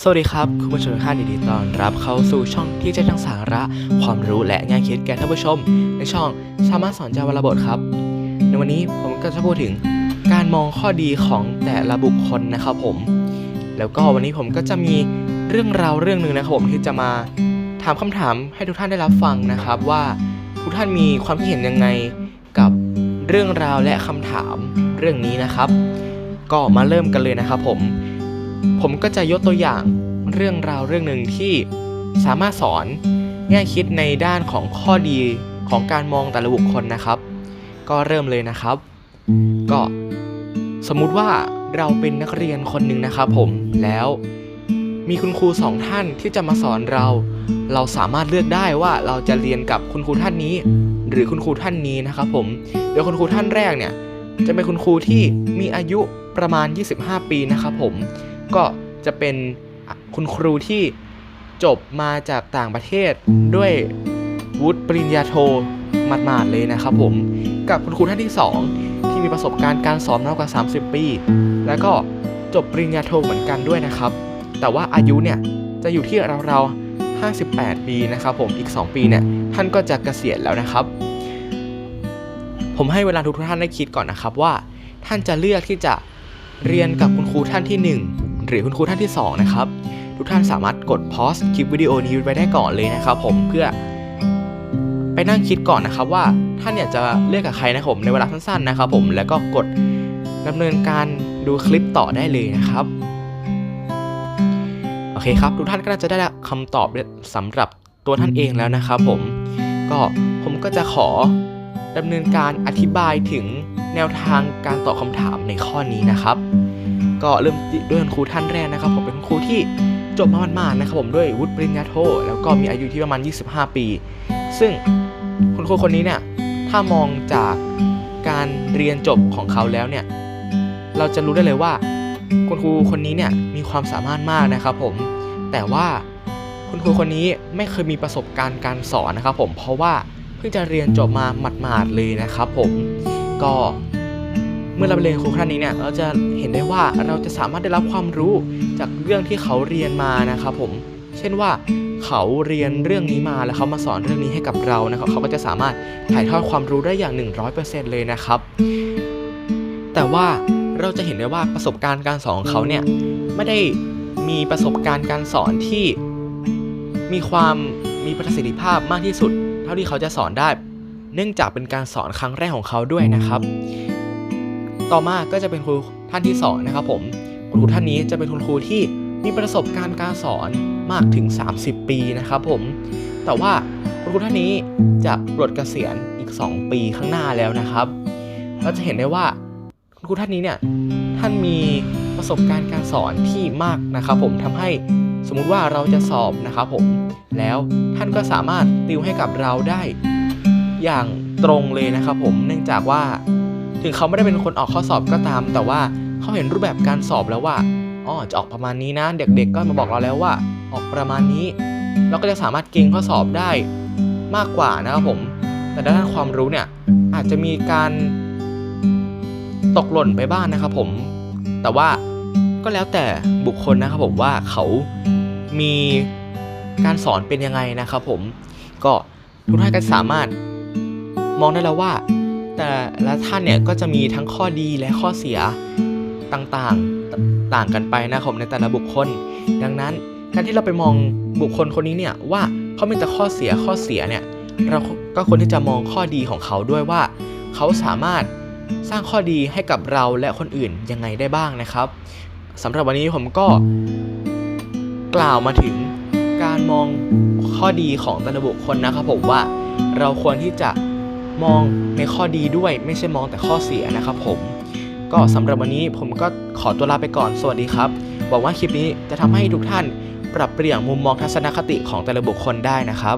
สวัสดีครับคุณผู้ชมทุกท่านยินดีต้อนรับเข้าสู่ช่องที่จะทั้งสาระ ความรู้และแง่คิดแก่ท่านผู้ชม ในช่องสามารถสอนจาวรบทครับ ในวันนี้ผมก็จะพูดถึงการมองข้อดีของแต่ละบุคคลนะครับผม แล้วก็วันนี้ผมก็จะมีเรื่องราวเรื่องหนึ่งนะครับผมที่จะมาถามคำถามให้ทุกท่านได้รับฟังนะครับ ว่าทุกท่านมีความคิดเห็นยังไงกับเรื่องราวและคำถามเรื่องนี้นะครับ ก็มาเริ่มกันเลยนะครับผม ผมก็จะยกตัวอย่างเรื่องราวเรื่องหนึ่งที่สามารถสอนแง่คิดในด้านของข้อดีของการมองแต่ละบุคคลนะครับ ก็เริ่มเลยนะครับ ก็สมมุติว่าเราเป็นนักเรียนคนหนึ่งนะครับผมแล้วมีคุณครูสองท่านที่จะมาสอนเรา เราสามารถเลือกได้ว่าเราจะเรียนกับคุณครูท่านนี้ หรือคุณครูท่านนี้นะครับผมโดยคุณครูท่านแรกเนี่ยจะเป็นคุณครูที่มีอายุประมาณ 25 ปีนะครับผม ก็จะเป็นคุณครูที่จบมาจากต่างประเทศด้วยวุฒิปริญญาโทหมาดๆเลยนะครับผม กับคุณครูท่านที่ 2 ที่มีประสบการณ์การสอนมากกว่า 30 ปี แล้วก็จบปริญญาโทเหมือนกันด้วยนะครับ แต่ว่าอายุเนี่ยจะอยู่ที่เราวๆ58 ปีนะครับผมอีก 2 ปีเนี่ยท่านก็จะเกษียณแล้วนะครับ ผมให้เวลาทุกท่านได้คิดก่อนนะครับว่า ท่านจะเลือกที่จะเรียนกับคุณครูท่านที่ 1 รือคุณครูท่านที่ 2 นะครับ ทุกท่านสามารถกดพอสคลิปวิดีโอนี้ไว้ได้ก่อนเลยนะครับ ผมเพื่อ ไปนั่งคิดก่อนนะครับว่าท่านเนี่ยจะเลือกกับใครนะครับผมในเวลาสั้นๆนะครับ ผมแล้วก็กดดำเนินการดูคลิปต่อได้เลยนะครับโอเคครับทุกท่านก็น่าจะได้คำตอบสำหรับตัวท่านเองแล้วนะครับ ผมก็ผมก็จะขอดำเนินการอธิบายถึงแนวทางการตอบคำถามในข้อนี้นะครับ ก็เริ่มด้วยคุณครูท่านแรกนะครับ ผมเป็นคุณครูที่จบมาหมาดๆนะครับผมด้วยวุฒิปริญญาโท แล้วก็มีอายุที่ประมาณ 25 ปี ซึ่งคุณครูคนนี้เนี่ยถ้ามองจากการเรียนจบของเขาแล้วเนี่ยเราจะรู้ได้เลยว่า คุณครูคนนี้เนี่ยมีความสามารถมากนะครับผมแต่ว่าคุณครูคนนี้ไม่เคยมีประสบการณ์การสอนนะครับผมเพราะว่าเพิ่งจะเรียนจบมาหมาดๆเลยนะครับผมก็ เมื่อเราเรียนครูท่านนี้เนี่ยเราจะเห็นได้ว่าเราจะสามารถได้รับความรู้จากเรื่องที่เขาเรียนมานะครับผมเช่นว่าเขาเรียนเรื่องนี้มาแล้วเขามาสอนเรื่องนี้ให้กับเรานะครับเขาก็จะสามารถถ่ายทอดความรู้ได้อย่าง 100%เลยนะครับ แต่ว่าเราจะเห็นได้ว่าประสบการณ์การสอนของเขาเนี่ยไม่ได้มีประสบการณ์การสอนที่มีความมีประสิทธิภาพมากที่สุด เท่าที่เขาจะสอนได้ เนื่องจากเป็นการสอนครั้งแรกของเขาด้วยนะครับ ต่อมาก็จะเป็นครูท่านที่สองนะครับผมครูท่านนี้จะเป็นคุณครูที่มีประสบการณ์การสอนมากถึง 30 ปีนะครับผม แต่ว่าคุณครูท่านนี้จะปลดเกษียณอีก 2 ปีข้างหน้าแล้วนะครับเราจะเห็นได้ว่าคุณครูท่านนี้เนี่ยท่านมีประสบการณ์การสอนที่มากนะครับผมทำให้สมมุติว่าเราจะสอบนะครับผม แล้วท่านก็สามารถติวให้กับเราได้อย่างตรงเลยนะครับผม เนื่องจากว่า ถึงเขาไม่ได้เป็นคนออกข้อสอบก็ตาม แต่ว่าเขาเห็นรูปแบบการสอบแล้วว่าอ๋อจะออกประมาณนี้นะ เด็ก ๆ ก็มาบอกเราแล้วว่า ออกประมาณนี้ เราก็จะสามารถเก่งข้อสอบได้มากกว่านะครับผม แต่ด้านความรู้เนี่ยอาจจะมีการตกหล่นไปบ้างนะครับผม แต่ว่าก็แล้วแต่บุคคลนะครับผมว่าเขามีการสอนเป็นยังไงนะครับผม ก็ทุกท่านก็สามารถมองได้แล้วว่า แต่ละท่านเนี่ยก็จะมีทั้งข้อดีและข้อเสียต่างๆต่างกันไปนะครับในแต่ละบุคคล ดังนั้นการที่เราไปมองบุคคลคนนี้เนี่ยว่าเขามีแต่ข้อเสียข้อเสียเนี่ยเราก็ควรที่จะมองข้อดีของเขาด้วยว่า เขาสามารถสร้างข้อดีให้กับเราและคนอื่นยังไงได้บ้างนะครับสำหรับวันนี้ผมก็กล่าวมาถึงการมองข้อดีของแต่ละบุคคลนะครับผมว่าเราควรที่จะ มองในข้อดีด้วยไม่ใช่มองแต่ข้อเสียนะครับผม ก็สำหรับวันนี้ผมก็ขอตัวลาไปก่อน สวัสดีครับหวังว่าคลิปนี้จะทำให้ทุกท่านปรับเปลี่ยนมุมมองทัศนคติของแต่ละบุคคลได้นะครับ